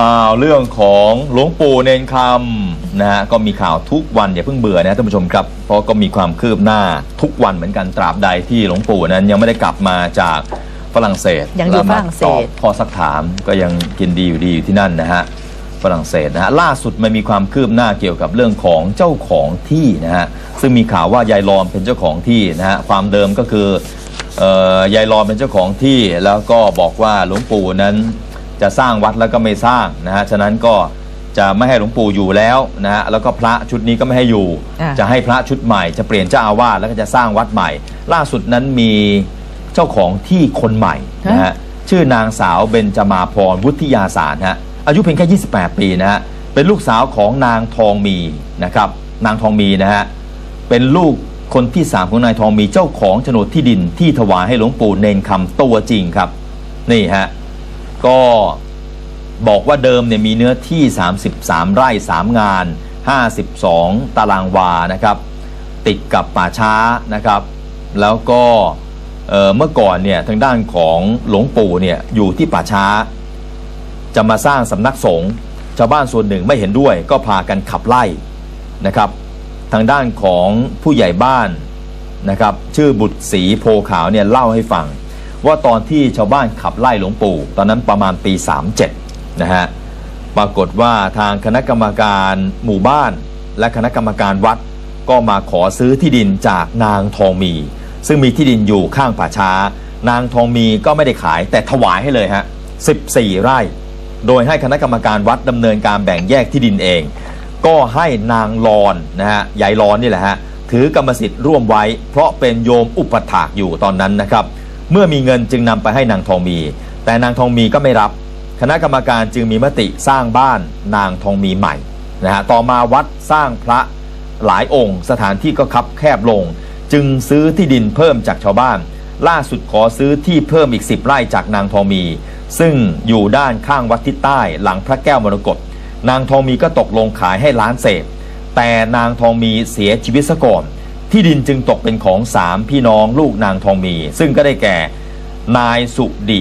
อ้าวเรื่องของหลวงปู่เนนคำนะฮะก็มีข่าวทุกวันอย่าเพิ่งเบื่อนะท่านผู้ชมครับ เพราะก็มีความคืบหน้าทุกวันเหมือนกันตราบใดที่หลวงปู่นั้นยังไม่ได้กลับมาจากฝรั่งเศสยังอยู่และมาฝรั่งเศสตอบข้อสักถามก็ยังกินดีอยู่ดีอยู่ที่นั่นนะฮะฝรั่งเศสนะฮะล่าสุดมันมีความคืบหน้าเกี่ยวกับเรื่องของเจ้าของที่นะฮะซึ่งมีข่าวว่ายายลอมเป็นเจ้าของที่นะฮะความเดิมก็คือเอ่อยายลอมเป็นเจ้าของที่แล้วก็บอกว่าหลวงปู่นั้น จะสร้างวัดแล้วก็ไม่สร้างนะฮะฉะนั้นก็จะไม่ให้หลวงปู่อยู่แล้วนะฮะแล้วก็พระชุดนี้ก็ไม่ให้อยู่ อ่าจะให้พระชุดใหม่จะเปลี่ยนเจ้าอาวาสแล้วก็จะสร้างวัดใหม่ ล่าสุดนั้นมีเจ้าของที่คนใหม่นะฮะชื่อนางสาวเบญจมาพรวุฒิยาสารฮะอายุเพียงแค่ 28 ปีนะฮะเป็นลูกสาวของนางทองมีนะครับนางทองมีนะฮะเป็นลูกคนที่สามของนายทองมีเจ้าของโฉนดที่ดินที่ถวายให้หลวงปู่เนนคำตัวจริงครับ นี่ฮะ ก็บอกว่าเดิมเนี่ยมีเนื้อที่ 33 ไร่ 3 งาน 52 ตารางวานะครับ ติดกับป่าช้านะครับ แล้วก็เอ่อเมื่อก่อนเนี่ยทางด้านของหลวงปู่เนี่ยอยู่ที่ป่าช้า จะมาสร้างสำนักสงฆ์ชาวบ้านส่วนหนึ่งไม่เห็นด้วย ก็พากันขับไล่นะครับ ทางด้านของผู้ใหญ่บ้านนะครับ ชื่อบุตรศรีโพขาวเนี่ยเล่าให้ฟัง ว่าตอนที่ชาวบ้านขับไล่หลวงปู่ ตอนนั้นประมาณปี 37 นะฮะ ปรากฏว่าทางคณะกรรมการหมู่บ้าน และคณะกรรมการวัด ก็มาขอซื้อที่ดินจากนางทองมี ซึ่งมีที่ดินอยู่ข้างป่าช้า นางทองมีก็ไม่ได้ขายแต่ถวายให้เลยฮะ 14 ไร่ โดยให้คณะกรรมการวัดดำเนินการแบ่งแยกที่ดินเอง ก็ให้นางรอนนะฮะยายรอนนี่แหละฮะถือกรรมสิทธิ์ร่วมไว้ เพราะเป็นโยมอุปถากอยู่ตอนนั้นนะครับ เมื่อมีเงินจึงนำไปให้นางทองมี แต่นางทองมีก็ไม่รับ คณะกรรมการจึงมีมติสร้างบ้านนางทองมีใหม่นะฮะต่อมาวัดสร้างพระหลายองค์ สถานที่ก็คับแคบลง จึงซื้อที่ดินเพิ่มจากชาวบ้าน ล่าสุดขอซื้อที่เพิ่มอีก 10 ไร่จากนางทองมี ซึ่งอยู่ด้านข้างวัดทิศใต้หลังพระแก้วมรกตนางทองมีก็ตกลงขายให้ล้านเศษ แต่นางทองมีเสียชีวิตซะก่อน ที่ดินจึงตกเป็นของสามพี่น้องลูกนางทองมี ซึ่งก็ได้แก่ นายสุดิ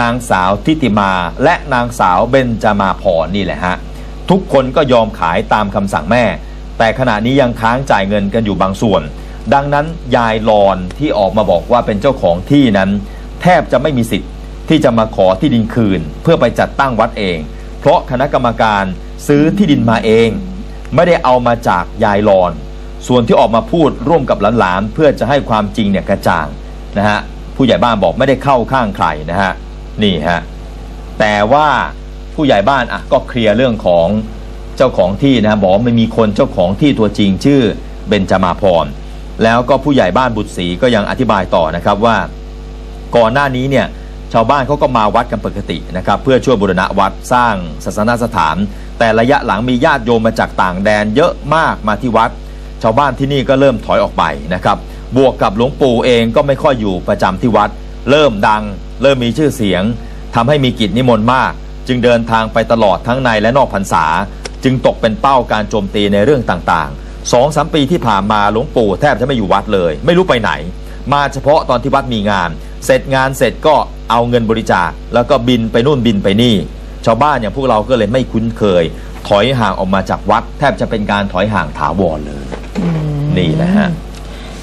นางสาวทิติมา และนางสาวเบญจมาพรนี่แหละฮะ ทุกคนก็ยอมขายตามคำสั่งแม่ แต่ขณะนี้ยังค้างจ่ายเงินกันอยู่บางส่วน ดังนั้นยายลอนที่ออกมาบอกว่าเป็นเจ้าของที่นั้น แทบจะไม่มีสิทธิ์ที่จะมาขอที่ดินคืน เพื่อไปจัดตั้งวัดเอง เพราะคณะกรรมการซื้อที่ดินมาเอง ไม่ได้เอามาจากยายลอน ส่วนที่ออกมาพูดร่วมกับหลานๆเพื่อจะให้ความจริงเนี่ยกระจ่างนะฮะผู้ใหญ่บ้านบอกไม่ได้เข้าข้างใครนะฮะนี่ฮะแต่ว่าผู้ใหญ่บ้านอะก็เคลียร์เรื่องของเจ้าของที่นะบอกไม่มีคนเจ้าของที่ตัวจริงชื่อเบญจมาพร แล้วก็ผู้ใหญ่บ้านบุตรศรีก็ยังอธิบายต่อนะครับว่า ก่อนหน้านี้เนี่ยชาวบ้านเขาก็มาวัดกันปกตินะครับเพื่อช่วยบูรณะวัดสร้างศาสนสถาน แต่ระยะหลังมีญาติโยมมาจากต่างแดนเยอะมากมาที่วัด ชาวบ้านที่นี่ก็เริ่มถอยออกไปนะครับ บวกกับหลวงปู่เองก็ไม่ค่อยอยู่ประจำที่วัด เริ่มดัง เริ่มมีชื่อเสียงทำให้มีกิจนิมนต์มาก จึงเดินทางไปตลอดทั้งในและนอกพรรษา จึงตกเป็นเป้าการโจมตีในเรื่องต่างๆสองสามปีที่ผ่านมาหลวงปู่แทบจะไม่อยู่วัดเลย ไม่รู้ไปไหน มาเฉพาะตอนที่วัดมีงาน เสร็จงานเสร็จก็เอาเงินบริจาค แล้วก็บินไปนู่นบินไปนี่ ชาวบ้านอย่างพวกเราก็เลยไม่คุ้นเคย ถอยห่างออกมาจากวัด แทบจะเป็นการถอยห่างถาวรเลย นี่นะฮะ